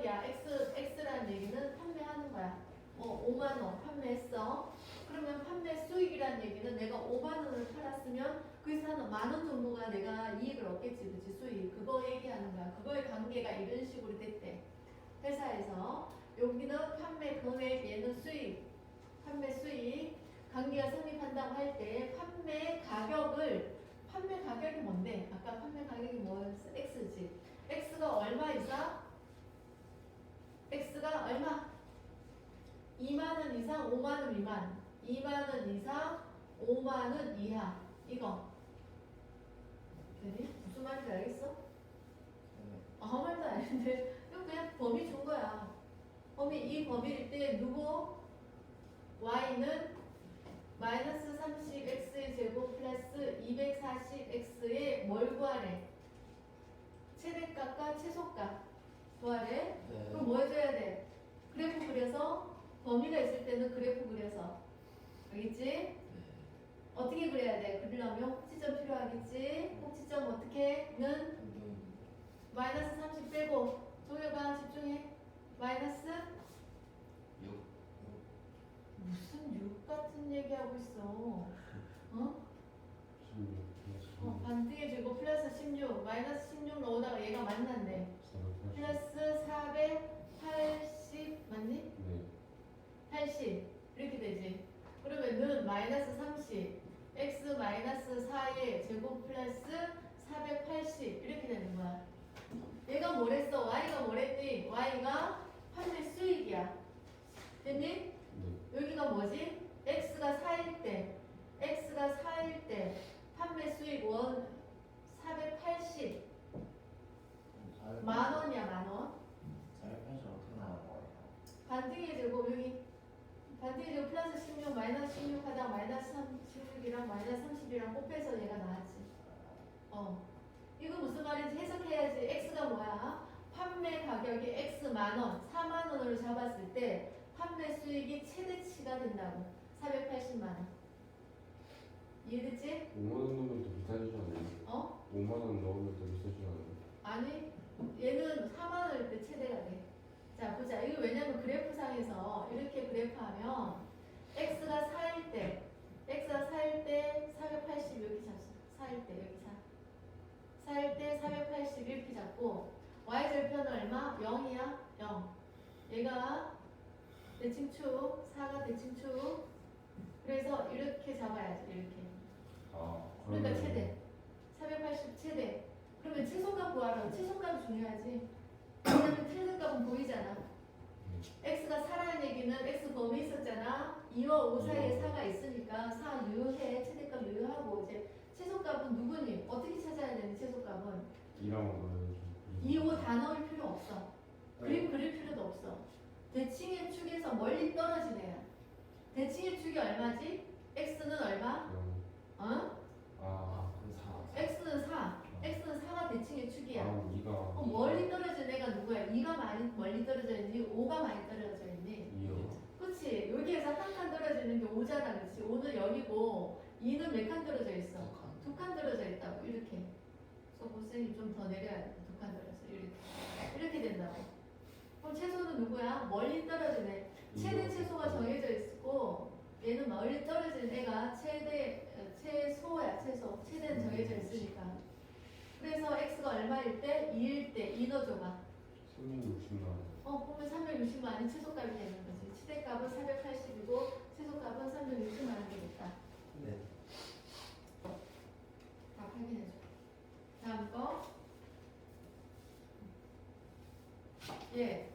가격이야. X, X라는 얘기는 판매하는 거야. 어, 5만 원 판매했어. 그러면 판매 수익이라는 얘기는 내가 5만 원을 팔았으면 그 사는 만 원 정도가 내가 이익을 얻겠지, 그치 수익. 그거 얘기하는 거야. 그거의 관계가 이런 식으로 됐대. 회사에서 여기는 판매 금액, 얘는 수익, 판매 수익 관계가 성립한다고 할 때 판매 가격을 판매 가격이 뭔데? 아까 판매 가격이 뭐였어? X지. X가 얼마 이상? X가 얼마? 2만 원 이상, 5만 원 미만. 2만 원 이상, 5만 원 이하. 이거. 되니? 무슨 말인지 알겠어? 네. 아무 말도 아닌데 이거 그냥 범위 준 거야. 범위 이 범위일 때 누구 y는 마이너스 30x의 제곱 플러스 240x의 뭘 구하래? 최대값과 최소값 구하래? 그럼 네. 뭐 해줘야 돼? 그래프 그려서 범위가 있을 때는 그래프 그려서 알겠지? 어떻게 그려야 돼? 그리려면 꼭지점 필요하겠지? 꼭지점 어떻게? 는 운동. 마이너스 30 빼고 종혁아 집중해 마이너스 6. 무슨 6 같은 얘기하고 있어 어? 어 반등해 주고 플러스 16 마이너스 16 넣어다가 얘가 만났네 플러스 480 맞니? 80 이렇게 되지 그러면은 마이너스 30 x 마이너스 4의 제곱 플러스 480 이렇게 되는 거야 얘가 뭐랬어? y가 뭐랬니? y가 판매 수익이야 됐니? 여기가 뭐지? x가 4일 때 x가 4일 때 판매 수익 원 480 만 원이야 만 원 480 어떻게 나온 거예요? 반등의 제곱 여기 반등의 제곱 플러스 16 마이너스 16 하다가 마이너스 16이랑 마이너스 30이랑 곱해서 얘가 나왔지 어 이거 무슨 말인지 해석해야지 x가 뭐야 판매 가격이 x 만 원 4만 원으로 잡았을 때 판매 수익이 최대치가 된다고 480만 원 이해됐지? 5만 원 넣으면 더 비싸지지 않아요? 어? 5만 원 넣으면 더 비싸지 않아요? 아니 얘는 4만 원일 때 최대가 돼. 자 보자. 이거 왜냐면 그래프상에서 이렇게 그래프하면 x가 4일 때 x가 4일 때 480 이렇게 잡수. 4일 때 여기 4. 4일 때 480 이렇게 잡고 y절편은 얼마? 0이야? 0. 얘가 대칭축 4가 대칭축 그래서 이렇게 잡아야지 이렇게. 아 그러니까 그러면 최대 480 최대 그러면 최소값 구하라고 최소값이 중요하지 왜냐면 최대값은 보이잖아 x가 4라는 얘기는 x 범위 있었잖아 2와 5 사이에 이와. 4가 있으니까 4 유효해 최대값 유효하고 이제 최소값은 누구니 어떻게 찾아야 되는 최소값은 2랑 넣어야죠 2, 5다 넣을 필요 없어 그림 그릴 필요도 없어 대칭의 축에서 멀리 떨어진 애야 대칭의 축이 얼마지? x는 얼마? 어? 아 아, 그럼 4. x는 4 x는 4가 대칭의 축이야 아 2가 어, 멀리 떨어진 애가 누구야? 2가 많이 멀리 떨어져 있니? 5가 많이 떨어져 있니? 2요 그렇지. 여기에서 한 칸 떨어지는 게 5잖아. 그렇지. 5는 여기고 2는 몇 칸 떨어져 있어? 두 칸 떨어져 있다고. 이렇게. 소고생이 좀 더 내려야 돼. 두칸 떨어져. 이렇게. 이렇게 된다고. 그럼 채소는 누구야? 멀리 떨어진 애. 최대 채소가 정해져 있고 얘는 멀리 떨어진 애가 최대 어, 최소야. 최소. 최대는 정해져 있으니까. 그래서 x가 얼마일 때? 2일 때. 2 넣어줘봐. 360만 원 어, 그러면 360만이 최소값이 되는 거지. 최대값은 480이고 최소값은 360만 원 되겠다. 네. 다 확인해줘. 다음 거. 예.